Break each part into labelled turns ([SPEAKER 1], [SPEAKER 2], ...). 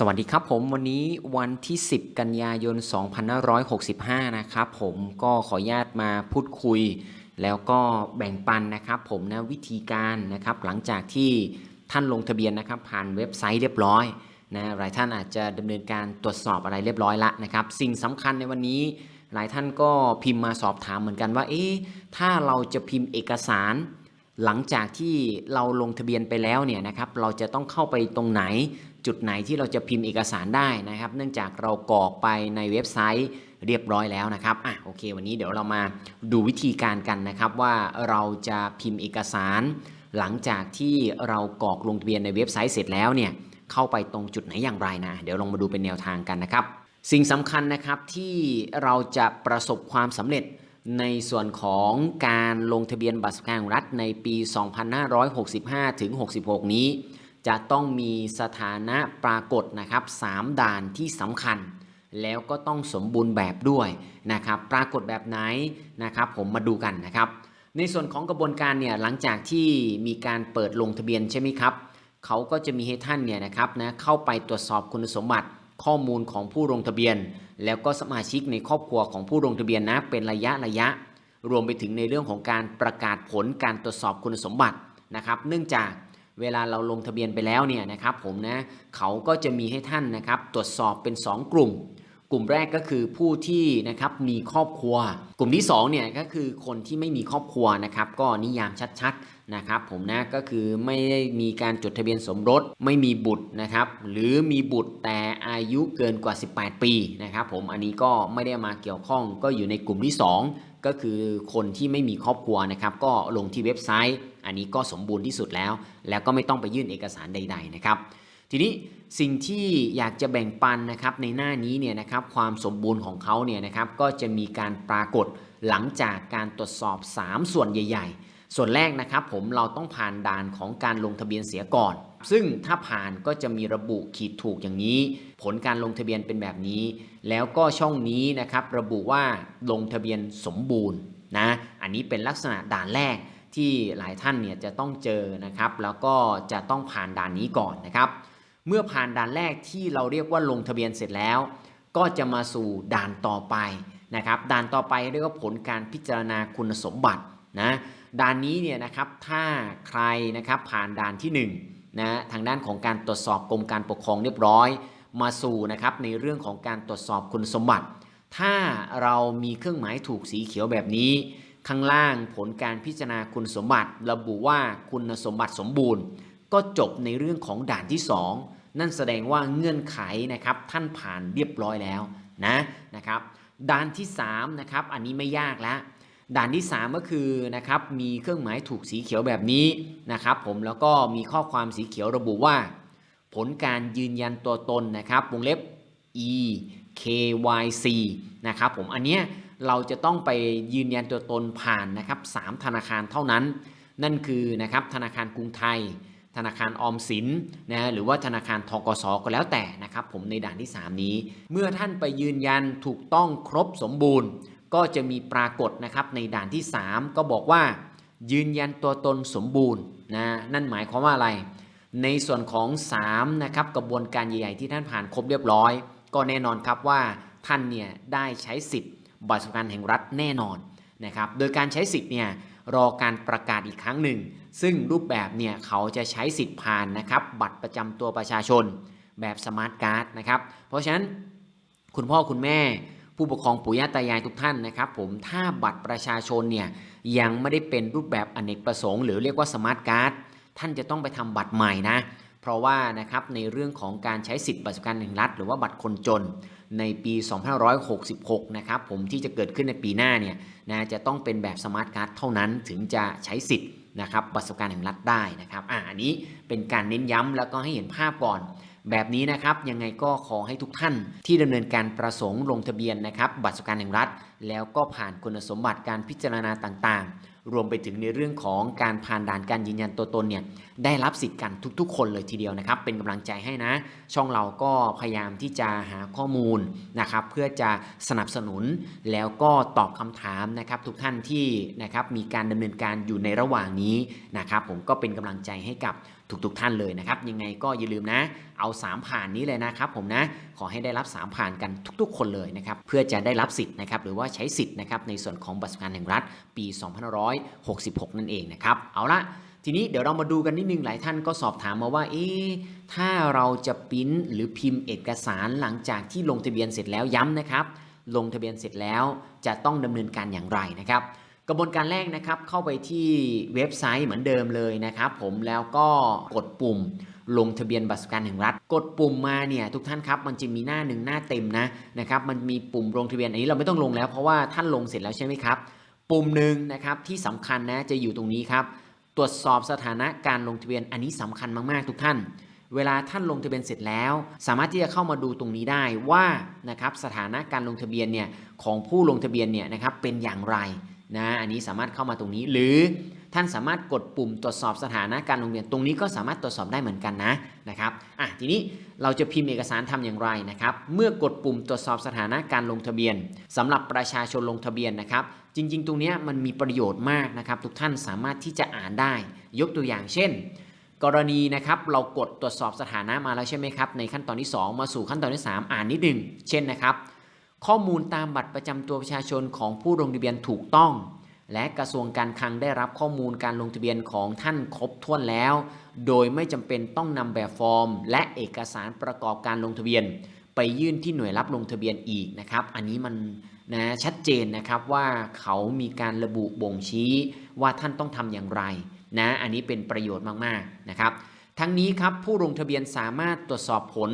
[SPEAKER 1] สวัสดีครับผมวันนี้วันที่ 10 กันยายน 2565 นะครับผมก็ขออนุญาตมาพูดคุย แล้วก็แบ่งปันนะครับผมนะวิธีการนะครับหลังจากที่ท่านลงทะเบียนนะครับผ่านเว็บไซต์เรียบร้อยนะหลายท่านอาจจะดำเนินการตรวจสอบอะไรเรียบร้อยละนะครับสิ่งสำคัญในวันนี้ หลายท่านก็พิมพ์มาสอบถามเหมือนกันว่าเอ๊ะถ้าเราจะพิมพ์เอกสาร หลังจากที่เราลงทะเบียนไปแล้วเนี่ยนะครับเราจะต้องเข้าไปตรงไหน จุดไหนที่เราจะพิมพ์เอกสารได้นะครับ เนื่องจากเรากรอกไปในเว็บไซต์เรียบร้อยแล้วนะครับอะโอเค วันนี้เดี๋ยวเรามาดูวิธีการกันนะครับ ว่าเราจะพิมพ์เอกสาร หลังจากที่เรากรอกลงทะเบียนในเว็บไซต์เสร็จแล้วเนี่ยเข้าไปตรงจุดไหนอย่างไรนะ เดี๋ยวลองมาดูเป็นแนวทางกันนะครับ สิ่งสำคัญนะครับที่เราจะประสบความสำเร็จในส่วนของการลงทะเบียนบัตรสวัสดิการแห่งรัฐในปี 2565 ถึง 66 นี้ จะต้องมีสถานะปรากฏนะครับ3ด่านที่สำคัญ แล้วก็ต้องสมบูรณ์แบบด้วยนะครับปรากฏแบบไหนนะครับผมมาดูกันนะครับ ในส่วนของกระบวนการเนี่ยหลังจากที่มีการเปิดลงทะเบียนใช่ไหมครับเขาก็จะมีให้ท่านเนี่ยนะครับนะเข้าไปตรวจสอบคุณสมบัติข้อมูลของผู้ลงทะเบียน แล้วก็สมาชิกในครอบครัวของผู้ลงทะเบียนนะเป็นระยะระยะ รวมไปถึงในเรื่องของการประกาศผลการตรวจสอบคุณสมบัตินะครับ เนื่องจาก เวลาเราลงทะเบียนไปแล้วเนี่ยนะครับผมนะเขาก็จะมีให้ท่านนะครับตรวจสอบเป็น 2 กลุ่ม กลุ่มแรกก็คือผู้ที่นะครับมีครอบครัว กลุ่มที่2เนี่ยก็คือคนที่ไม่มีครอบครัวนะครับก็นิยามชัดๆนะครับผมนะก็คือไม่ได้มีการจดทะเบียนสมรสไม่มีบุตรนะครับหรือมีบุตรแต่อายุเกินกว่า 18 ปีนะครับผมอันนี้ก็ไม่ได้มาเกี่ยวข้องก็อยู่ในกลุ่มที่ 2 ก็คือคนที่ไม่มีครอบครัวนะครับก็ลงที่เว็บไซต์ อันนี้ก็สมบูรณ์ที่สุดแล้ว แล้วก็ไม่ต้องไปยื่นเอกสารใด ๆ นะครับ ทีนี้สิ่งที่อยากจะแบ่งปันนะครับในหน้านี้เนี่ยนะครับความสมบูรณ์ของเขาเนี่ยนะครับก็จะมีการปรากฏหลังจากการตรวจสอบ 3 ส่วนใหญ่ ๆ ส่วนแรกนะครับผมเราต้องผ่านด่านของการลงทะเบียนเสียก่อน ซึ่งถ้าผ่านก็จะมีระบุขีดถูกอย่างนี้ ผลการลงทะเบียนเป็นแบบนี้ แล้วก็ช่องนี้นะครับระบุว่าลงทะเบียนสมบูรณ์นะอันนี้เป็นลักษณะด่านแรก ที่หลายท่านเนี่ยจะต้องเจอนะครับ แล้วก็จะต้องผ่านด่านนี้ก่อนนะครับ เมื่อผ่านด่านแรกที่เราเรียกว่าลงทะเบียนเสร็จแล้ว ก็จะมาสู่ด่านต่อไปนะครับด่านต่อไปเรียกว่าผลการพิจารณาคุณสมบัตินะด่านนี้เนี่ยนะครับถ้าใครนะครับผ่านด่านที่1นะทางด้านของการตรวจสอบกรมการปกครองเรียบร้อย มาสู่นะครับในเรื่องของการตรวจสอบคุณสมบัติ ถ้าเรามีเครื่องหมายถูกสีเขียวแบบนี้ ข้างล่างผลการพิจารณาคุณสมบัติ ระบุว่าคุณสมบัติสมบูรณ์ ก็จบในเรื่องของด่านที่ 2 นั่นแสดงว่าเงื่อนไขนะครับท่านผ่านเรียบร้อยแล้วนะนะครับด่านที่3นะครับอันนี้ไม่ยากแล้วด่านที่ 3 ก็คือนะครับมีเครื่องหมายถูกสีเขียวแบบนี้นะครับผมแล้วก็มีข้อความสีเขียวระบุว่า ผลการยืนยันตัวตนนะครับวงเล็บ e KYC นะครับผมอันเนี้ย เราจะต้องไปยืนยันตัวตนผ่านนะครับ3ธนาคารเท่านั้น นั่นคือนะครับธนาคารกรุงไทย ธนาคารออมสินนะหรือว่าธนาคารทกสก็แล้วแต่นะครับผมในด่านที่ 3 นี้ เมื่อท่านไปยืนยันถูกต้องครบสมบูรณ์ ก็จะมีปรากฏนะครับในด่านที่ 3 ก็บอกว่า ยืนยันตัวตนสมบูรณ์นะนั่นหมายความว่าอะไร ในส่วนของ3นะครับกระบวนการใหญ่ ๆ ที่ท่านผ่านครบเรียบร้อย ก็แน่นอนครับว่าท่านเนี่ยได้ใช้สิทธิ์ บัตรสวัสดิการแห่งรัฐแน่นอนนะครับ โดยการใช้สิทธิ์เนี่ยรอการประกาศอีกครั้งหนึ่ง ซึ่งรูปแบบเนี่ยเขาจะใช้สิทธิ์ผ่านนะครับบัตรประจำตัวประชาชนแบบสมาร์ทการ์ดนะครับ เพราะฉะนั้นคุณพ่อคุณแม่ผู้ปกครองปู่ย่าตายายทุกท่านนะครับผมถ้าบัตรประชาชนเนี่ยยังไม่ได้เป็นรูปแบบอเนกประสงค์ หรือเรียกว่าสมาร์ทการ์ดท่านจะต้องไปทำบัตรใหม่นะ เพราะว่านะครับในเรื่องของการใช้สิทธิ์บัตรสวัสดิการแห่งรัฐ หรือว่าบัตรคนจน ในปี 2566 นะครับผมที่จะเกิดขึ้นในปีหน้าเนี่ยนะจะต้องเป็นแบบสมาร์ทการ์ดเท่านั้นถึงจะใช้สิทธิ์นะครับบัตรสวัสดิการแห่งรัฐได้นะครับอ่าอันนี้เป็นการเน้นย้ำแล้วก็ให้เห็นภาพก่อน แบบนี้นะครับยังไงก็ขอให้ทุกท่านที่ดำเนินการประสงค์ลงทะเบียนนะครับบัตรสวัสดิการแห่งรัฐ แล้วก็ผ่านคุณสมบัติการพิจารณาต่างๆ รวมไปถึงในเรื่องของการผ่านด่านการยืนยันตัวตนเนี่ยได้รับสิทธิ์กันทุก ๆ คนเลยทีเดียวนะครับ เป็นกำลังใจให้นะ ช่องเราก็พยายามที่จะหาข้อมูลนะครับ เพื่อจะสนับสนุนแล้วก็ตอบคำถามนะครับ ทุกท่านที่นะครับมีการดำเนินการอยู่ในระหว่างนี้นะครับ ผมก็เป็นกำลังใจให้กับ ทุกๆท่านเลยนะครับ ยังไงก็อย่าลืมนะ เอา 3 ผ่านนี้เลยนะครับผมนะ ขอให้ได้รับ 3 ผ่านกันทุก ๆ คนเลยนะครับ เพื่อจะได้รับสิทธิ์นะครับ หรือว่าใช้สิทธิ์นะครับ ในส่วนของบัตรสวัสดิการแห่งรัฐ ปี 2566 นั่นเองนะครับ เอาละทีนี้เดี๋ยวเรามาดูกันนิดนึงหลายท่านก็สอบถามมาว่า เอ๊ะ ถ้าเราจะปริ้นหรือพิมพ์เอกสารหลังจากที่ลงทะเบียนเสร็จแล้วย้ำนะครับ ลงทะเบียนเสร็จแล้วจะต้องดำเนินการอย่างไรนะครับ กระบวนการแรกนะครับเข้าไปที่เว็บไซต์เหมือนเดิมเลยนะครับผมแล้วก็กดปุ่มลงทะเบียนบัตรสวัสดิการแห่งรัฐ กดปุ่มมาเนี่ยทุกท่านครับมันจะมีหน้าหนึ่งหน้าเต็มนะนะครับมันมีปุ่มลงทะเบียนอันนี้เราไม่ต้องลงแล้วเพราะว่าท่านลงเสร็จแล้วใช่ไหมครับ ปุ่มหนึ่งนะครับที่สำคัญนะจะอยู่ตรงนี้ครับตรวจสอบสถานะการลงทะเบียนอันนี้สำคัญมากๆ ทุกท่าน เวลาท่านลงทะเบียนเสร็จแล้ว สามารถที่จะเข้ามาดูตรงนี้ได้ว่านะครับสถานะการลงทะเบียนเนี่ยของผู้ลงทะเบียนเนี่ยนะครับเป็นอย่างไร นะอันนี้สามารถเข้ามาตรงนี้ หรือท่านสามารถกดปุ่มตรวจสอบสถานะการลงทะเบียนตรงนี้ก็สามารถตรวจสอบได้เหมือนกันนะนะครับอะทีนี้เราจะพิมพ์เอกสารทำอย่างไรนะครับ เมื่อกดปุ่มตรวจสอบสถานะการลงทะเบียนสำหรับประชาชนลงทะเบียนนะครับ จริง ๆ ตรงนี้มันมีประโยชน์มากนะครับ ทุกท่านสามารถที่จะอ่านได้ ยกตัวอย่างเช่น กรณีนะครับเรากดตรวจสอบสถานะมาแล้วใช่ไหมครับในขั้นตอนที่ 2 มาสู่ขั้นตอนที่ 3 อ่านนิดหนึ่งเช่นนะครับ ข้อมูลตามบัตรประจำตัวประชาชนของผู้ลงทะเบียนถูกต้อง และกระทรวงการคลังได้รับข้อมูลการลงทะเบียนของท่านครบถ้วนแล้ว โดยไม่จำเป็นต้องนำแบบฟอร์ม และเอกสารประกอบการลงทะเบียน ไปยื่นที่หน่วยรับลงทะเบียนอีกนะครับ อันนี้มันนะชัดเจนนะครับว่าเขามีการระบุบ่งชี้ว่าท่านต้องทำอย่างไรนะอันนี้เป็นประโยชน์มากๆนะครับทั้งนี้ครับผู้ลงทะเบียนสามารถตรวจสอบผล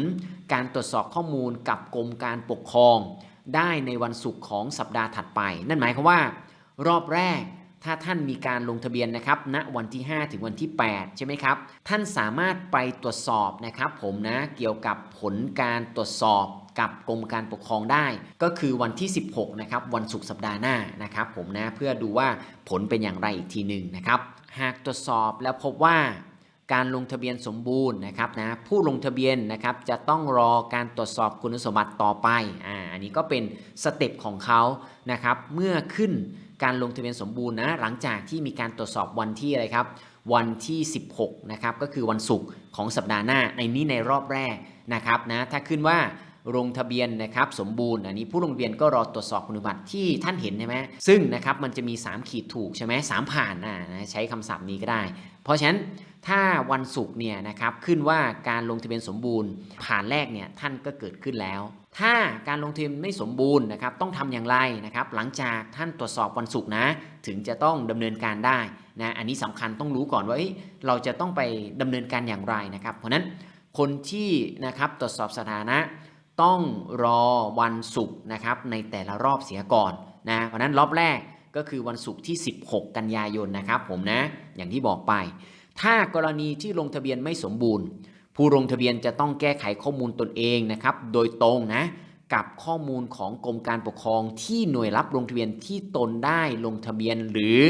[SPEAKER 1] การตรวจสอบข้อมูลกับกรมการปกครอง ได้ในวันศุกร์ของสัปดาห์ถัดไป นั่นหมายความว่า รอบแรกถ้าท่านมีการลงทะเบียนนะครับณวันที่ 5 ถึงวันที่ 8 ใช่ไหมครับ ท่านสามารถไปตรวจสอบนะครับ ผมนะเกี่ยวกับผลการตรวจสอบกับกรมการปกครองได้ ก็คือวันที่ 16 นะครับ วันศุกร์สัปดาห์หน้านะครับผมนะเพื่อดูว่าผลเป็นอย่างไรอีกทีหนึ่งนะครับ หากตรวจสอบแล้วพบว่าการลงทะเบียนสมบูรณ์นะครับนะผู้ลงทะเบียนนะครับจะต้องรอการตรวจสอบคุณสมบัติต่อไปอ่า อันนี้ก็เป็นสเต็ปของเขานะครับเมื่อขึ้นการลงทะเบียนสมบูรณ์นะหลังจากที่มีการตรวจสอบวันที่อะไรครับวันที่ 16นะครับก็คือวันศุกร์ของสัปดาห์หน้าในนี้ในรอบแรกนะครับนะถ้าขึ้นว่าลงทะเบียนนะครับสมบูรณ์อันนี้ผู้ลงทะเบียนก็รอตรวจสอบคุณสมบัติที่ท่านเห็นใช่ไหมซึ่งนะครับมันจะมี 3 ขีดถูกใช่ไหมสามผ่านนะใช้คำศัพท์นี้ก็ได้ เพราะฉะนั้นถ้าวันศุกร์เนี่ยนะครับขึ้นว่าการลงทะเบียนสมบูรณ์ผ่านแรกเนี่ยท่านก็เกิดขึ้นแล้ว ถ้าการลงทะเบียนไม่สมบูรณ์นะครับต้องทำอย่างไรนะครับหลังจากท่านตรวจสอบวันศุกร์นะถึงจะต้องดำเนินการได้นะอันนี้สำคัญต้องรู้ก่อนว่าเราจะต้องไปดำเนินการอย่างไรนะครับเพราะนั้นคนที่นะครับตรวจสอบสถานะต้องรอวันศุกร์นะครับในแต่ละรอบเสียก่อนนะเพราะนั้นรอบแรกก็คือวันศุกร์ที่ 16 กันยายนนะครับผมนะอย่างที่บอกไป ถ้ากรณีที่ลงทะเบียนไม่สมบูรณ์ ผู้ลงทะเบียนจะต้องแก้ไขข้อมูลตนเองนะครับ โดยตรงนะกับข้อมูลของกรมการปกครองที่หน่วยรับลงทะเบียนที่ตนได้ลงทะเบียนหรือ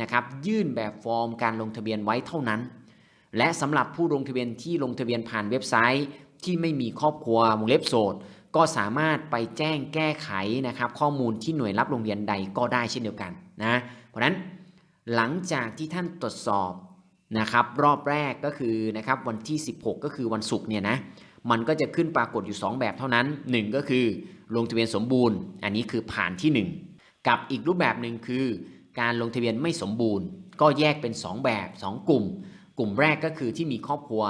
[SPEAKER 1] นะครับยื่นแบบฟอร์มการลงทะเบียนไว้เท่านั้น และสำหรับผู้ลงทะเบียนที่ลงทะเบียนผ่านเว็บไซต์ ที่ไม่มีครอบครัววงเล็บโสดก็สามารถไปแจ้งแก้ไขนะครับข้อมูลที่หน่วยรับลงทะเบียนใดก็ได้เช่นเดียวกันนะเพราะฉะนั้นหลังจากที่ท่านตรวจสอบ นะครับรอบแรกก็คือนะครับวันที่ 16 ก็คือวันศุกร์เนี่ยนะมันก็จะขึ้นปรากฏอยู่ 2 แบบเท่านั้น 1 ก็คือลงทะเบียนสมบูรณ์ อันนี้คือผ่านที่ 1 กับอีกรูปแบบหนึ่งคือ การลงทะเบียนไม่สมบูรณ์ ก็แยกเป็น 2 แบบ 2 กลุ่ม กลุ่มแรกก็คือที่มีครอบครัว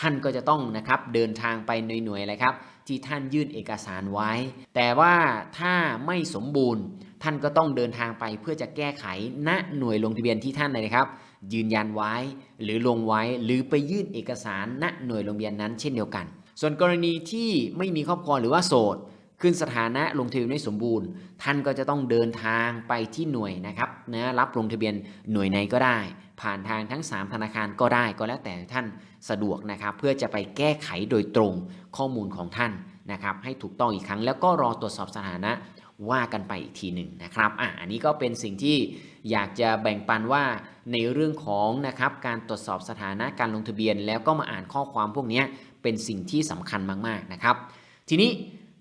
[SPEAKER 1] ท่านก็จะต้องนะครับเดินทางไปหน่วยอะไรครับ ที่ท่านยื่นเอกสารไว้ แต่ว่าถ้าไม่สมบูรณ์ ท่านก็ต้องเดินทางไปเพื่อจะแก้ไขณหน่วยลงทะเบียนที่ท่านเลยครับ ยืนยันไว้หรือลงไว้หรือไปยื่นเอกสารณหน่วยลงทะเบียนนั้นเช่นเดียวกัน ส่วนกรณีที่ไม่มีครอบครัวหรือว่าโสดขึ้นสถานะลงทะเบียนไม่สมบูรณ์ ท่านก็จะต้องเดินทางไปที่หน่วยนะครับนะรับลงทะเบียนหน่วยไหนก็ได้ ผ่านทางทั้ง 3 ธนาคารก็ได้ก็แล้วแต่ท่านสะดวกนะครับ เพื่อจะไปแก้ไขโดยตรงข้อมูลของท่านนะครับให้ถูกต้องอีกครั้งแล้วก็รอตรวจสอบสถานะ ว่ากันไปอีกทีหนึ่งนะครับอะอันนี้ก็เป็นสิ่งที่อยากจะแบ่งปันว่าในเรื่องของนะครับการตรวจสอบสถานะการลงทะเบียน แล้วก็มาอ่านข้อความพวกนี้เป็นสิ่งที่สำคัญมากๆนะครับ ทีนี้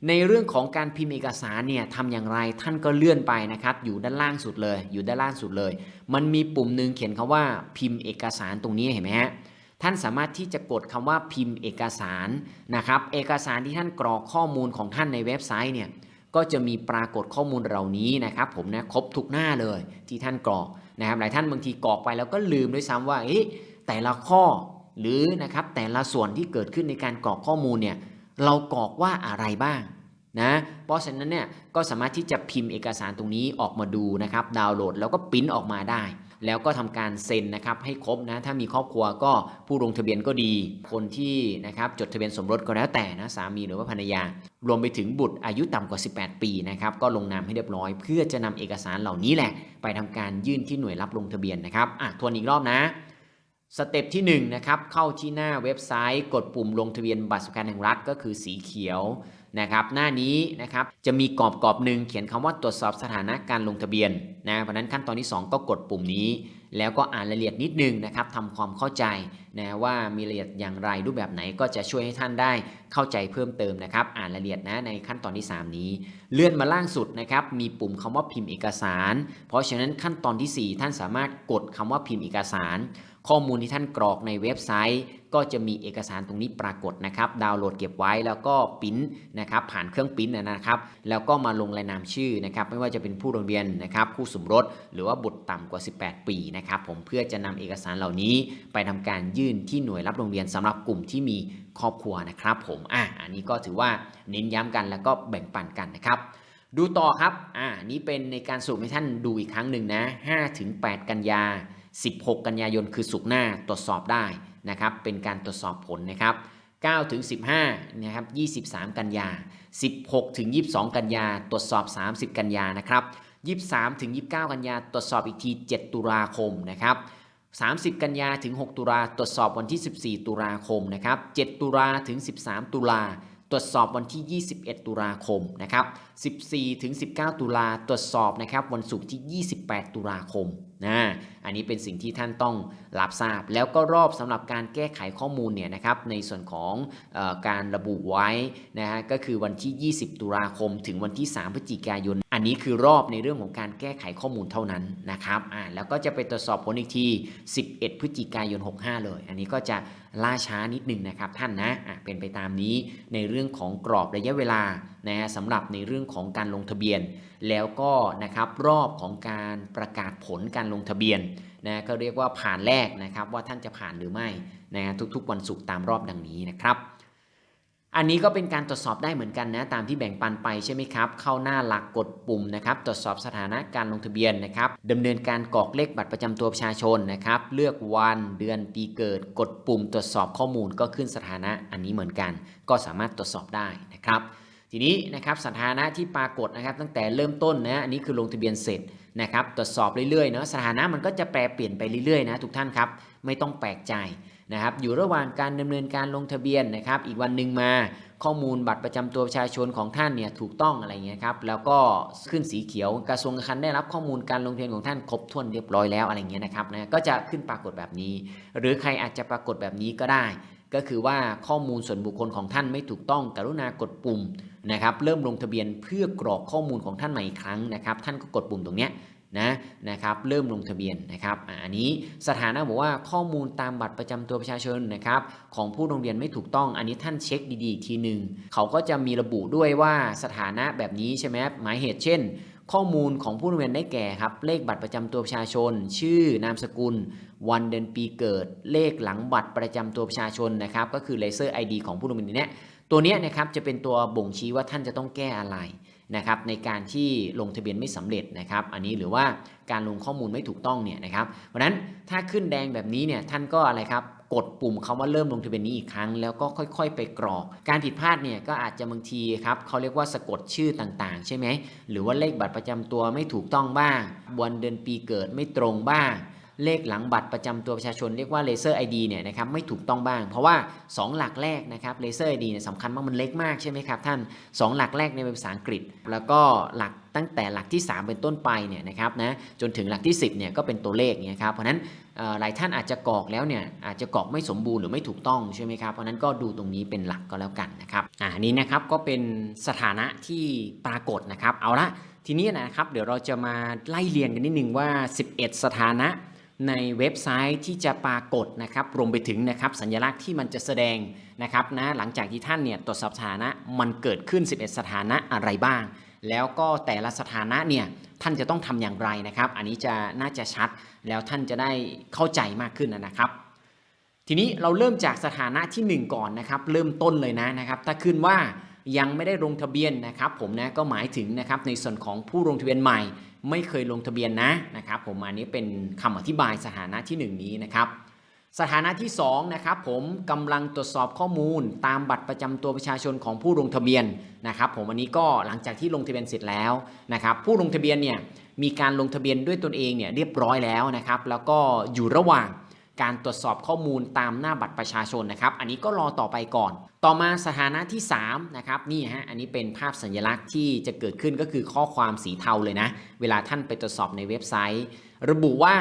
[SPEAKER 1] ในเรื่องของการพิมพ์เอกสารเนี่ยทำอย่างไรท่านก็เลื่อนไปนะครับ อยู่ด้านล่างสุดเลย อยู่ด้านล่างสุดเลย มันมีปุ่มหนึ่งเขียนคาว่าพิมพ์เอกสารตรงนี้เห็นไหมฮะท่านสามารถที่จะกดคำว่าพิมพ์เอกสารนะครับ เอกสารที่ท่านกรอกข้อมูลของท่านในเว็บไซต์เนี่ย ก็จะมีปรากฏข้อมูลเหล่านี้นะครับผมนะครบทุกหน้าเลยที่ท่านกรอกนะครับหลายท่านบางทีกรอกไปแล้วก็ลืมด้วยซ้ำว่าเอ๊ะแต่ละข้อหรือนะครับแต่ละส่วนที่เกิดขึ้นในการกรอกข้อมูลเนี่ยเรากรอกว่าอะไรบ้างนะเพราะฉะนั้นเนี่ยก็สามารถที่จะพิมพ์เอกสารตรงนี้ออกมาดูนะครับดาวน์โหลดแล้วก็ปริ้นออกมาได้ แล้วก็ทำการเซ็นนะครับให้ครบนะถ้ามีครอบครัวก็ผู้ลงทะเบียนก็ดี คนที่นะครับจดทะเบียนสมรสก็แล้วแต่นะสามีหรือว่าภรรยา รวมไปถึงบุตรอายุต่ำกว่า 18 ปีนะครับก็ลงนามให้เรียบร้อย เพื่อจะนำเอกสารเหล่านี้แหละ ไปทำการยื่นที่หน่วยรับลงทะเบียนนะครับอะทวนอีกรอบนะสเต็ปที่1นะครับเข้าที่หน้าเว็บไซต์ กดปุ่มลงทะเบียนบัตรสวัสดิการแห่งรัฐก็คือสีเขียว นะครับหน้านี้นะครับจะมีกรอบกรอบหนึ่งเขียนคำว่าตรวจสอบสถานะการลงทะเบียนนะเพราะนั้นขั้นตอนที่ 2 ก็กดปุ่มนี้ แล้วก็อ่านรายละเอียดนิดนึงนะครับทำความเข้าใจนะว่ามีรายละเอียดอย่างไรรูปแบบไหนก็จะช่วยให้ท่านได้เข้าใจเพิ่มเติมนะครับ อ่านรายละเอียดนะในขั้นตอนที่ 3 นี้ เลื่อนมาล่างสุดนะครับมีปุ่มคำว่าพิมพ์เอกสาร เพราะฉะนั้นขั้นตอนทีสี่4 ท่านสามารถกดคำว่าพิมพ์เอกสาร ข้อมูลที่ท่านกรอกในเว็บไซต์ ก็จะมีเอกสารตรงนี้ปรากฏนะครับ ดาวน์โหลดเก็บไว้แล้วก็ปิ้นนะครับผ่านเครื่องปิ้นนะครับ แล้วก็มาลงรายนามชื่อนะครับ ไม่ว่าจะเป็นผู้ลงทะเบียนนะครับคู่สมรส หรือว่าบุตรต่ำกว่า 18 ปีนะครับผมเพื่อจะนำเอกสารเหล่านี้ ไปทำการยื่นที่หน่วยรับโรงเรียนสำหรับกลุ่มที่มีครอบครัวนะครับ ผมอะอันนี้ก็ถือว่าเน้นย้ำกันแล้วก็แบ่งปันกันนะครับดูต่อครับ อ่า นี่เป็นในการสรุปให้ท่านดูอีกครั้งหนึ่งนะ5-8กันยา 16 กันยายนคือสุกหน้าตรวจสอบได้ นะครับเป็นการตรวจสอบผลนะครับ9ถึง15นะครับ23 กันยา 16ถึง22 กันยา ตรวจสอบ 30 กันยานะครับ23ถึง29 กันยา ตรวจสอบอีกที 7 ตุลาคมนะครับ30 กันยาถึง 6 ตุลาตรวจสอบวันที่ 14 ตุลาคมนะครับ7ตุลาถึง 13 ตุลาตรวจสอบวันที่ 21 ตุลาคมนะครับ14ถึง19 ตุลาตรวจสอบนะครับวันศุกร์ที่ 28 ตุลาคม นะอันนี้เป็นสิ่งที่ท่านต้องรับทราบ แล้วก็รอบสำหรับการแก้ไขข้อมูลเนี่ยนะครับในส่วนของอการระบุไว้นะฮะก็คือวันที่ 20 ตุลาคม ถึงวันที่ 3 พฤศจิกายน อันนี้คือรอบในเรื่องของการแก้ไขข้อมูลเท่านั้นนะครับอ่าแล้วก็จะไปตรวจสอบผลอีกที 11 พฤศจิกายน 65 เลย อันนี้ก็จะล่าช้านิดหนึ่งนะครับท่านนะอะเป็นไปตามนี้ในเรื่องของกรอบระยะเวลานะฮะสำหรับในเรื่องของการลงทะเบียน แล้วก็นะครับรอบของการประกาศผลการลงทะเบียนนะก็เรียกว่าผ่านแรกนะครับว่าท่านจะผ่านหรือไม่นะฮะทุกๆวันศุกร์ตามรอบดังนี้นะครับ อันนี้ก็เป็นการตรวจสอบได้เหมือนกันนะตามที่แบ่งปันไปใช่ไหมครับ เข้าหน้าหลักกดปุ่มนะครับตรวจสอบสถานะการลงทะเบียนนะครับดำเนินการกรอกเลขบัตรประจำตัวประชาชนนะครับเลือกวันเดือนปีเกิด กดปุ่มตรวจสอบข้อมูลก็ขึ้นสถานะอันนี้เหมือนกัน ก็สามารถตรวจสอบได้นะครับ ทีนี้นะครับสถานะที่ปรากฏนะครับ ตั้งแต่เริ่มต้นนะอันนี้คือลงทะเบียนเสร็จนะครับตรวจสอบเรื่อยๆเนาะสถานะมันก็จะแปรเปลี่ยนไปเรื่อยๆนะทุกท่านครับไม่ต้องแปลกใจ นะครับอยู่ระหว่างการดำเนินการลงทะเบียนนะครับอีกวันหนึ่งมาข้อมูลบัตรประจำตัวประชาชนของท่านเนี่ยถูกต้องอะไรเงี้ยครับแล้วก็ขึ้นสีเขียวกระทรวงการคลังได้รับข้อมูลการลงทะเบียนของท่านครบถ้วนเรียบร้อยแล้วอะไรเงี้ยนะครับนะก็จะขึ้นปรากฏแบบนี้ หรือใครอาจจะปรากฏแบบนี้ก็ได้ ก็คือว่าข้อมูลส่วนบุคคลของท่านไม่ถูกต้อง กรุณากดปุ่มนะครับเริ่มลงทะเบียนเพื่อกรอกข้อมูลของท่านใหม่อีกครั้งนะครับท่านก็กดปุ่มตรงเนี้ย นะนะครับเริ่มลงทะเบียนนะครับอันนี้สถานะบอกว่าข้อมูลตามบัตรประจำตัวประชาชนนะครับของผู้ลงทะเบียนไม่ถูกต้องอันนี้ท่านเช็คดีๆอีกทีหนึ่งเขาก็จะมีระบุด้วยว่าสถานะแบบนี้ใช่ไหมหมายเหตุเช่น ข้อมูลของผู้ลงทะเบียนได้แก่ครับเลขบัตรประจำตัวประชาชน ชื่อนามสกุล วันเดือนปีเกิด เลขหลังบัตรประจำตัวประชาชนนะครับก็คือเลเซอร์ ID ของผู้ลงทะเบียนเนี้ยตัวเนี้ยนะครับจะเป็นตัวบ่งชี้ว่าท่านจะต้องแก้อะไร นะครับในการที่ลงทะเบียนไม่สำเร็จนะครับ อันนี้หรือว่าการลงข้อมูลไม่ถูกต้องเนี่ยนะครับเพราะนั้นถ้าขึ้นแดงแบบนี้เนี่ยท่านก็อะไรครับกดปุ่มคำว่าเริ่มลงทะเบียนนี้อีกครั้ง แล้วก็ค่อยๆ ไปกรอก การผิดพลาดเนี่ยก็อาจจะบางทีครับเขาเรียกว่าสะกดชื่อต่างๆ ใช่ไหมหรือว่าเลขบัตรประจำตัวไม่ถูกต้องบ้างวันเดือนปีเกิดไม่ตรงบ้าง เลขหลังบัตรประจำตัวประชาชนเรียกว่าเลเซอร์ ID เนี่ยนะครับไม่ถูกต้องบ้าง เพราะว่า 2 หลักแรกนะครับเลเซอร์ ID เนี่ยสำคัญมากมันเล็กมากใช่ไหมครับท่าน 2 หลักแรกในยเป็นภาษาอังกฤษ แล้วก็หลักตั้งแต่หลักที่ 3 เป็นต้นไปเนี่ยนะครับนะจนถึงหลักที่ 10เนี่ยก็เป็นตัวเลขเนี่ยครับเพราะนั้นหลายท่านอาจจะกรอกแล้วเนี่ยอาจจะกรอกไม่สมบูรณ์หรือไม่ถูกต้องใช่ไหมครับเพราะนั้นก็ดูตรงนี้เป็นหลักก็แล้วกันนะครับอ่านนี้นะครับก็เป็นสถานะที่ปรากฏนะครับเอาละทีนี้นะครับเดี๋ยวเราจะมาไล่เรียงกันนิดนึงว่า 11 สถานะ ในเว็บไซต์ที่จะปรากฏนะครับรวมไปถึงนะครับสัญลักษณ์ที่มันจะแสดงนะครับนะหลังจากที่ท่านเนี่ยตรวจสอบสถานะมันเกิดขึ้น 11 สถานะอะไรบ้าง แล้วก็แต่ละสถานะเนี่ยท่านจะต้องทำอย่างไรนะครับ อันนี้จะน่าจะชัดแล้วท่านจะได้เข้าใจมากขึ้นนะครับ ทีนี้เราเริ่มจากสถานะที่ 1 ก่อนนะครับ เริ่มต้นเลยนะนะครับ ถ้าขึ้นว่า ยังไม่ได้ลงทะเบียนนะครับผมนะก็หมายถึงนะครับในส่วนของผู้ลงทะเบียนใหม่ ไม่เคยลงทะเบียนนะนะครับผมอันนี้เป็นคำอธิบายสถานะที่ 1 นี้นะครับสถานะที่2นะครับผมกำลังตรวจสอบข้อมูลตามบัตรประจำตัวประชาชนของผู้ลงทะเบียนนะครับผมอันนี้ก็หลังจากที่ลงทะเบียนเสร็จแล้วนะครับผู้ลงทะเบียนเนี่ยมีการลงทะเบียนด้วยตนเองเนี่ยเรียบร้อยแล้วนะครับแล้วก็อยู่ระหว่าง การตรวจสอบข้อมูลตามหน้าบัตรประชาชนนะครับ อันนี้ก็รอต่อไปก่อน ต่อมาสถานะที่3นะครับนี่ฮะอันนี้เป็นภาพสัญลักษณ์ที่จะเกิดขึ้นก็คือข้อความสีเทาเลยนะ เวลาท่านไปตรวจสอบในเว็บไซต์ ระบุว่า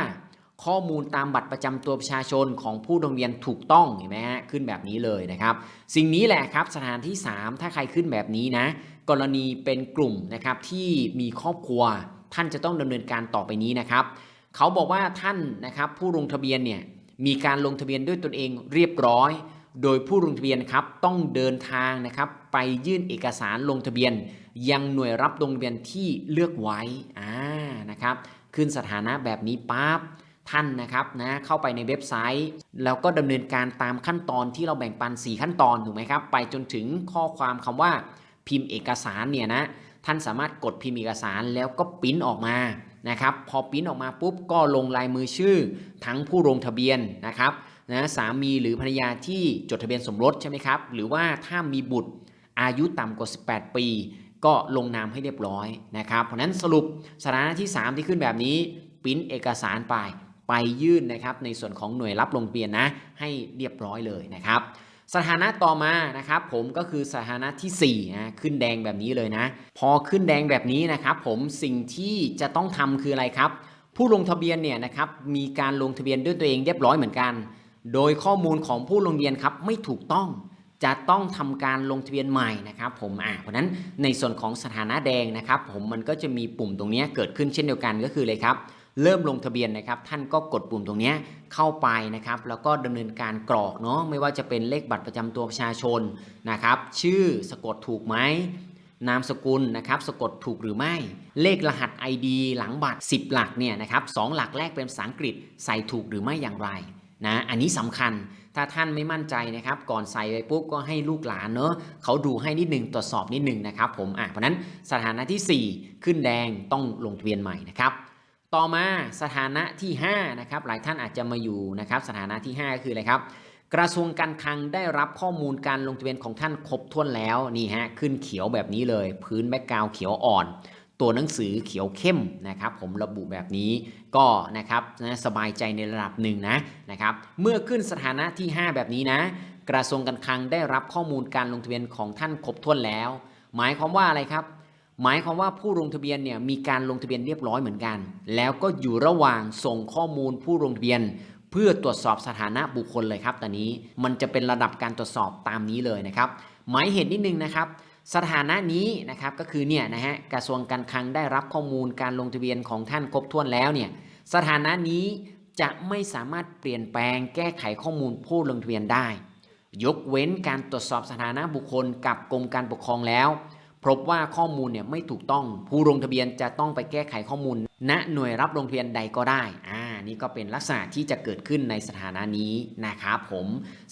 [SPEAKER 1] ข้อมูลตามบัตรประจำตัวประชาชนของผู้ลงทะเบียนถูกต้องเห็นไหมฮะขึ้นแบบนี้เลยนะครับ สิ่งนี้แหละครับสถานที่ 3 ถ้าใครขึ้นแบบนี้นะ กรณีเป็นกลุ่มนะครับที่มีครอบครัว ท่านจะต้องดำเนินการต่อไปนี้นะครับเขาบอกว่าท่านนะครับผู้ลงทะเบียนเนี่ย มีการลงทะเบียนด้วยตนเองเรียบร้อย โดยผู้ลงทะเบียนครับต้องเดินทางนะครับไปยื่นเอกสารลงทะเบียน ยังหน่วยรับลงทะเบียนที่เลือกไว้อ่านะครับขึ้นสถานะแบบนี้ปั๊บท่านนะครับนะเข้าไปในเว็บไซต์ แล้วก็ดำเนินการตามขั้นตอนที่เราแบ่งปัน 4 ขั้นตอนถูกไหมครับ ไปจนถึงข้อความคำว่าพิมพ์เอกสารเนี่ยนะท่านสามารถกดพิมพ์เอกสารแล้วก็ปิ้นออกมา นะครับพอปิ้นออกมาปุ๊บก็ลงลายมือชื่อทั้งผู้ลงทะเบียนนะครับนะสามีหรือภรรยาที่จดทะเบียนสมรสใช่ไหมครับ หรือว่าถ้ามีบุตรอายุต่ำกว่า 18 ปี ก็ลงนามให้เรียบร้อยนะครับ เพราะนั้นสรุปสถานะที่ 3 ที่ขึ้นแบบนี้ปิ้นเอกสารไปไปยื่นนะครับในส่วนของหน่วยรับลงทะเบียนนะให้เรียบร้อยเลยนะครับ สถานะต่อมานะครับผมก็คือสถานะที่4นะขึ้นแดงแบบนี้เลยนะ พอขึ้นแดงแบบนี้นะครับผมสิ่งที่จะต้องทำคืออะไรครับ ผู้ลงทะเบียนเนี่ยนะครับมีการลงทะเบียนด้วยตัวเองเรียบร้อยเหมือนกัน โดยข้อมูลของผู้ลงทะเบียนครับไม่ถูกต้องจะต้องทำการลงทะเบียนใหม่นะครับผมอ่าเพราะนั้นในส่วนของสถานะแดงนะครับผมมันก็จะมีปุ่มตรงนี้เกิดขึ้นเช่นเดียวกันก็คือเลยครับ เริ่มลงทะเบียนนะครับ ท่านก็กดปุ่มตรงนี้เข้าไปนะครับ แล้วก็ดำเนินการกรอกเนาะไม่ว่าจะเป็นเลขบัตรประจำตัวประชาชนนะครับ ชื่อสะกดถูกไหมนามสกุลนะครับสะกดถูกหรือไม่ เลขรหัส ID หลังบัตร 10 หลักเนี่ยนะครับสองหลักแรกเป็นภาษาอังกฤษใส่ถูกหรือไม่อย่างไรนะอันนี้สำคัญถ้าท่านไม่มั่นใจนะครับก่อนใส่ไปปุ๊บก็ให้ลูกหลานเนอะเขาดูให้นิดหนึ่งตรวจสอบนิดหนึ่งนะครับผมอะเพราะนั้นสถานะที่ 4 ขึ้นแดงต้องลงทะเบียนใหม่นะครับ ต่อมาสถานะที่5นะครับหลายท่านอาจจะมาอยู่นะครับสถานะที่ 5 ก็คืออะไรครับ กระทรวงการคลังได้รับข้อมูลการลงทะเบียนของท่านครบถ้วนแล้วนี่ฮะขึ้นเขียวแบบนี้เลย พื้นแบ็กกราวเขียวอ่อน ตัวหนังสือเขียวเข้มนะครับ ผมระบุแบบนี้ก็นะครับนะสบายใจในระดับหนึ่งนะนะครับ เมื่อขึ้นสถานะที่ 5 แบบนี้นะ กระทรวงการคลังได้รับข้อมูลการลงทะเบียนของท่านครบถ้วนแล้ว หมายความว่าอะไรครับ หมายความว่าผู้ลงทะเบียนเนี่ยมีการลงทะเบียนเรียบร้อยเหมือนกัน แล้วก็อยู่ระหว่างส่งข้อมูลผู้ลงทะเบียน เพื่อตรวจสอบสถานะบุคคลเลยครับตอนนี้มันจะเป็นระดับการตรวจสอบตามนี้เลยนะครับ หมายเหตุนิดนึงนะครับสถานะนี้นะครับก็คือเนี่ยนะฮะกระทรวงการคลังได้รับข้อมูลการลงทะเบียนของท่านครบถ้วนแล้วเนี่ยสถานะนี้จะไม่สามารถเปลี่ยนแปลงแก้ไขข้อมูลผู้ลงทะเบียนได้ ยกเว้นการตรวจสอบสถานะบุคคลกับกรมการปกครองแล้ว พบว่าข้อมูลเนี่ยไม่ถูกต้องผู้ลงทะเบียนจะต้องไปแก้ไขข้อมูล ณหน่วยรับลงทะเบียนใดก็ได้อ่านี่ก็เป็นลักษณะที่จะเกิดขึ้นในสถานะนี้นะครับผม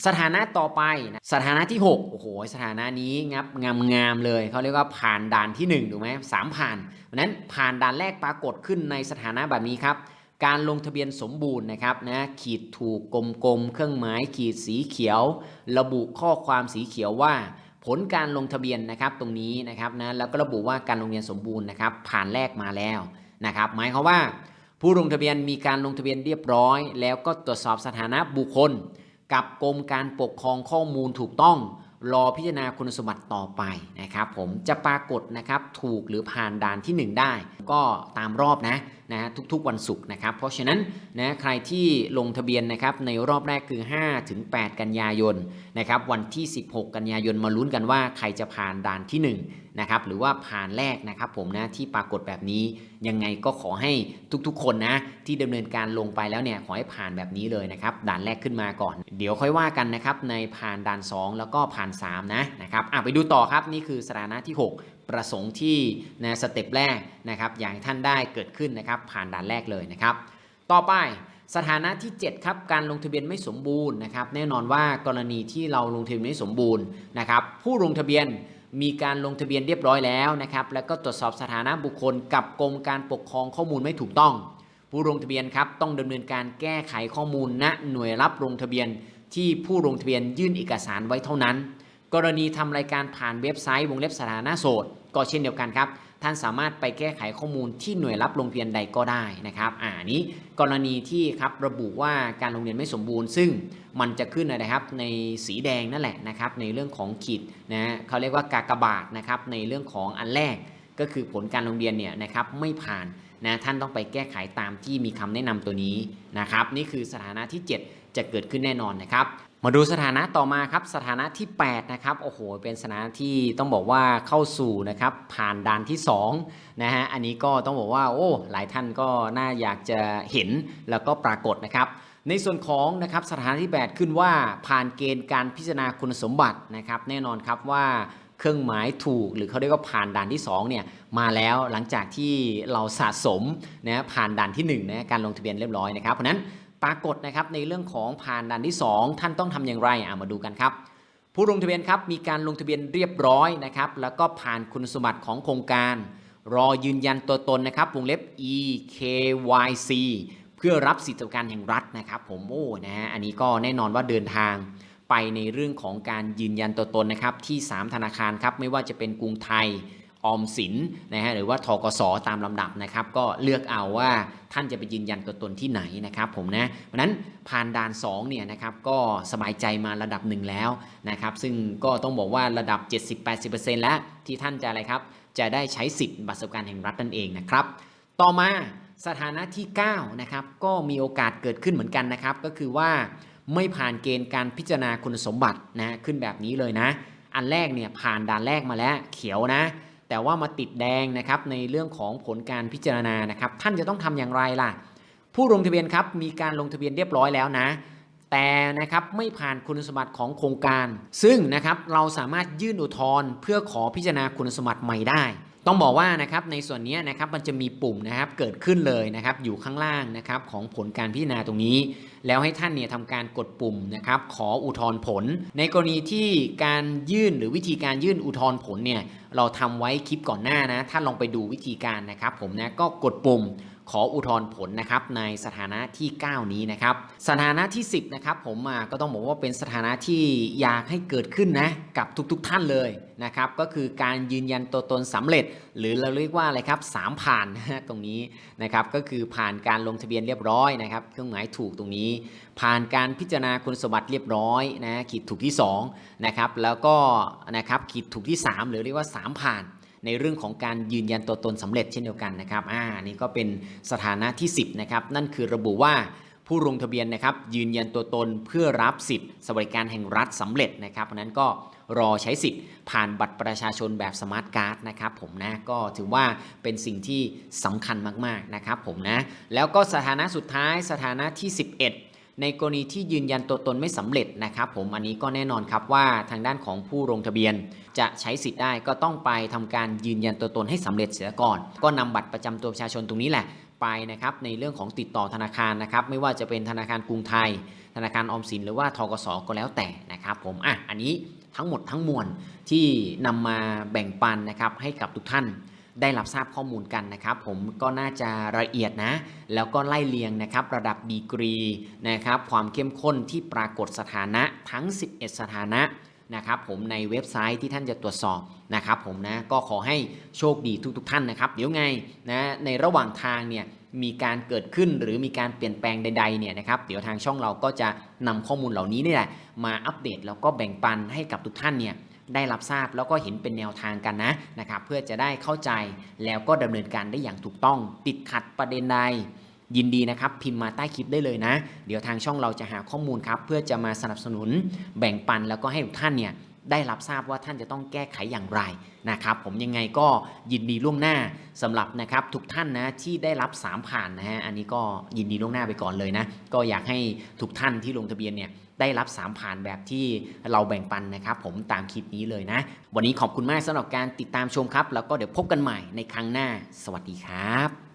[SPEAKER 1] สถานะต่อไปนะสถานะที่ 6 โอ้โห สถานะนี้งับงามงามเลยเขาเรียกว่าผ่านด่านที่1ถูกไหมสามผ่านเพราะนั้นผ่านด่านแรกปรากฏขึ้นในสถานะแบบนี้ครับการลงทะเบียนสมบูรณ์นะครับนะขีดถูกกลมๆ เครื่องหมายขีดสีเขียว ระบุข้อความสีเขียวว่า ผลการลงทะเบียนนะครับตรงนี้นะครับนะแล้วก็ระบุว่าการลงทะเบียนสมบูรณ์นะครับ ผ่านแรกมาแล้วนะครับ หมายความว่า ผู้ลงทะเบียนมีการลงทะเบียนเรียบร้อย แล้วก็ตรวจสอบสถานะบุคคล กับกรมการปกครองข้อมูลถูกต้อง รอพิจารณาคุณสมบัติต่อไปนะครับ ผมจะปรากฏนะครับถูกหรือผ่านด่านที่ 1 ได้ ก็ตามรอบนะนะฮะทุกๆวันศุกร์นะครับ เพราะฉะนั้นนะใครที่ลงทะเบียนนะครับในรอบแรกคือ 5 ถึง 8 กันยายนนะครับวันที่ 16 กันยายนมาลุ้นกันว่าใครจะผ่านด่านที่ 1 นะครับ หรือว่าผ่านแรกนะครับผมนะที่ปรากฏแบบนี้ยังไงก็ขอให้ทุกๆ คนนะที่ดำเนินการลงไปแล้วเนี่ยขอให้ผ่านแบบนี้เลยนะครับด่านแรกขึ้นมาก่อน เดี๋ยวค่อยว่ากันนะครับในผ่านด่าน 2 แล้วก็ผ่าน 3 นะนะครับอะไปดูต่อครับนี่คือสถานะที่ 6 ประสงค์ที่นสเต็ปแรกนะครับอย่างให้ท่านได้เกิดขึ้นนะครับผ่านด่านแรกเลยนะครับ ต่อไปสถานะที่ 7 ครับ การลงทะเบียนไม่สมบูรณ์นะครับ แน่นอนว่ากรณีที่เราลงทะเบียนไม่สมบูรณ์นะครับ ผู้ลงทะเบียนมีการลงทะเบียนเรียบร้อยแล้วนะครับ แล้วก็ตรวจสอบสถานะบุคคลกับกรมการปกครองข้อมูลไม่ถูกต้อง ผู้ลงทะเบียนครับต้องดำเนินการแก้ไขข้อมูลณหน่วยรับลงทะเบียนที่ผู้ลงทะเบียนยื่นเอกสารไว้เท่านั้น กรณีทำรายการผ่านเว็บไซต์วงเล็บสถานะโสดก็เช่นเดียวกันครับ ท่านสามารถไปแก้ไขข้อมูลที่หน่วยรับลงทะเบียนใดก็ได้นะครับ อ่านี้กรณีที่ครับระบุว่าการลงทะเบียนไม่สมบูรณ์ ซึ่งมันจะขึ้นอะครับในสีแดงนั่นแหละนะครับในเรื่องของขีดนะเขาเรียกว่ากากบาทนะครับในเรื่องของอันแรกก็คือผลการลงทะเบียนเนี่ยนะครับไม่ผ่านนะท่านต้องไปแก้ไขตามที่มีคำแนะนำตัวนี้นะครับนี่คือสถานะที่ 7 จะเกิดขึ้นแน่นอนนะครับ มาดูสถานะต่อมาครับสถานะที่ 8 นะครับโอ้โหเป็นสถานะที่ต้องบอกว่าเข้าสู่นะครับผ่านด่านที่2นะฮะอันนี้ก็ต้องบอกว่าโอ้หลายท่านก็น่าอยากจะเห็นแล้วก็ปรากฏนะครับ ในส่วนของนะครับสถานะที่ 8 ขึ้นว่าผ่านเกณฑ์การพิจารณาคุณสมบัตินะครับ แน่นอนครับว่าเครื่องหมายถูกหรือเขาเรียกว่าผ่านด่านที่2เนี่ยมาแล้วหลังจากที่เราสะสมนะผ่านด่านที่1นะการลงทะเบียนเรียบร้อยนะครับเพราะฉะนั้น ปรากฏนะครับในเรื่องของผ่านด่านที่ 2 ท่านต้องทำอย่างไรอะมาดูกันครับ ผู้ลงทะเบียนครับมีการลงทะเบียนเรียบร้อยนะครับ แล้วก็ผ่านคุณสมบัติของโครงการ รอยืนยันตัวตนนะครับวงเล็บ EKYC เพื่อรับสิทธิประกันแห่งรัฐนะครับ ผมโอ้นะฮะอันนี้ก็แน่นอนว่าเดินทางไปในเรื่องของการยืนยันตัวตนนะครับที่ 3 ธนาคารครับไม่ว่าจะเป็นกรุงไทย ออมสินนะฮะหรือว่าทกสตามลำดับนะครับก็เลือกเอาว่าท่านจะไปยืนยันตัวตนที่ไหนนะครับผมนะเพราะฉะนั้นผ่านด่าน2เนี่ยนะครับก็สบายใจมาระดับหนึ่งแล้วนะครับซึ่งก็ต้องบอกว่าระดับ 70-80%แล้วที่ท่านจะอะไรครับจะได้ใช้สิทธิ์บัตรสวัสดิการแห่งรัฐนั่นเองนะครับต่อมาสถานะที่9นะครับก็มีโอกาสเกิดขึ้นเหมือนกันนะครับก็คือว่าไม่ผ่านเกณฑ์การพิจารณาคุณสมบัตินะขึ้นแบบนี้เลยนะ อันแรกเนี่ยผ่านด่านแรกมาแล้วเขียวนะ แต่ว่ามาติดแดงนะครับในเรื่องของผลการพิจารณานะครับ ท่านจะต้องทำอย่างไรล่ะ ผู้ลงทะเบียนครับมีการลงทะเบียนเรียบร้อยแล้วนะ แต่นะครับไม่ผ่านคุณสมบัติของโครงการ ซึ่งนะครับเราสามารถยื่นอุทธรณ์เพื่อขอพิจารณาคุณสมบัติใหม่ได้ ต้องบอกว่านะครับในส่วนนี้นะครับมันจะมีปุ่มนะครับเกิดขึ้นเลยนะครับอยู่ข้างล่างนะครับของผลการพิจารณาตรงนี้ แล้วให้ท่านเนี่ยทำการกดปุ่มนะครับขออุทธรณ์ผล ในกรณีที่การยื่นหรือวิธีการยื่นอุทธรณ์ผลเนี่ยเราทำไว้คลิปก่อนหน้านะท่านลองไปดูวิธีการนะครับผมนะก็กดปุ่ม ขออุทธรณ์ผลนะครับในสถานะที่ 9 นี้นะครับ สถานะที่ 10นะครับผมก็ต้องบอกว่าเป็นสถานะที่อยากให้เกิดขึ้นนะกับทุกๆทท่านเลยนะครับ ก็คือการยืนยันตัวตนสำเร็จ หรือเราเรียกว่าอะไรครับสามผ่านนะตรงนี้นะครับก็คือผ่านการลงทะเบียนเรียบร้อยนะครับเครื่องหมายถูกตรงนี้ ผ่านการพิจารณาคุณสมบัติเรียบร้อยนะขีดถูกที่2นะครับแล้วก็นะครับขีดถูกที่ 3 หรือเรียกว่า 3 ผ่าน ในเรื่องของการยืนยันตัวตนสำเร็จเช่นเดียวกันนะครับอ่านี่ก็เป็นสถานะที่ 10นะครับนั่นคือระบุว่าผู้ลงทะเบียนนะครับยืนยันตัวตนเพื่อรับสิทธิ์สวัสดิการแห่งรัฐสำเร็จนะครับเพราะฉะนั้นก็รอใช้สิทธิ์ผ่านบัตรประชาชนแบบสมาร์ทการ์ดนะครับผมนะก็ถือว่าเป็นสิ่งที่สำคัญมากๆนะครับผมนะแล้วก็สถานะสุดท้ายสถานะที่ 11 ในกรณีที่ยืนยันตัวตนไม่สำเร็จนะครับ ผมอันนี้ก็แน่นอนครับว่าทางด้านของผู้ลงทะเบียน จะใช้สิทธิ์ได้ก็ต้องไปทำการยืนยันตัวตนให้สำเร็จเสียก่อน ก็นำบัตรประจำตัวประชาชนตรงนี้แหละไปนะครับในเรื่องของติดต่อธนาคารนะครับ ไม่ว่าจะเป็นธนาคารกรุงไทย ธนาคารออมสินหรือว่าทกสก็แล้วแต่นะครับผมอะอันนี้ทั้งหมดทั้งมวลที่นำมาแบ่งปันนะครับให้กับทุกท่าน ได้รับทราบข้อมูลกันนะครับผมก็น่าจะละเอียดนะ แล้วก็ไล่เลียงนะครับระดับดีกรีนะครับความเข้มข้นที่ปรากฏสถานะทั้ง 11 สถานะนะครับผมในเว็บไซต์ที่ท่านจะตรวจสอบนะครับผมนะก็ขอให้โชคดีทุกๆทท่านนะครับ เดี๋ยวไงนะในระหว่างทางเนี่ยมีการเกิดขึ้นหรือมีการเปลี่ยนแปลงใดๆเนี่ยนะครับเดี๋ยวทางช่องเราก็จะนำข้อมูลเหล่านี้นี่แหละมาอัปเดตแล้วก็แบ่งปันให้กับทุกท่านเนี่ย ได้รับทราบแล้วก็เห็นเป็นแนวทางกันนะนะครับเพื่อจะได้เข้าใจแล้วก็ดำเนินการได้อย่างถูกต้อง ติดขัดประเด็นใดยินดีนะครับ พิมพ์มาใต้คลิปได้เลยนะ เดี๋ยวทางช่องเราจะหาข้อมูลครับ เพื่อจะมาสนับสนุนแบ่งปันแล้วก็ให้ทุกท่านเนี่ย ได้รับทราบว่าท่านจะต้องแก้ไขอย่างไรนะครับผมยังไงก็ยินดีล่วงหน้าสำหรับนะครับทุกท่านนะที่ได้รับ 3 ผ่านนะฮะอันนี้ก็ยินดีล่วงหน้าไปก่อนเลยนะก็อยากให้ทุกท่านที่ลงทะเบียนเนี่ยได้รับ 3 ผ่านแบบที่เราแบ่งปันนะครับผมตามคลิปนี้เลยนะ วันนี้ขอบคุณมากสำหรับการติดตามชมครับ แล้วก็เดี๋ยวพบกันใหม่ในครั้งหน้า สวัสดีครับ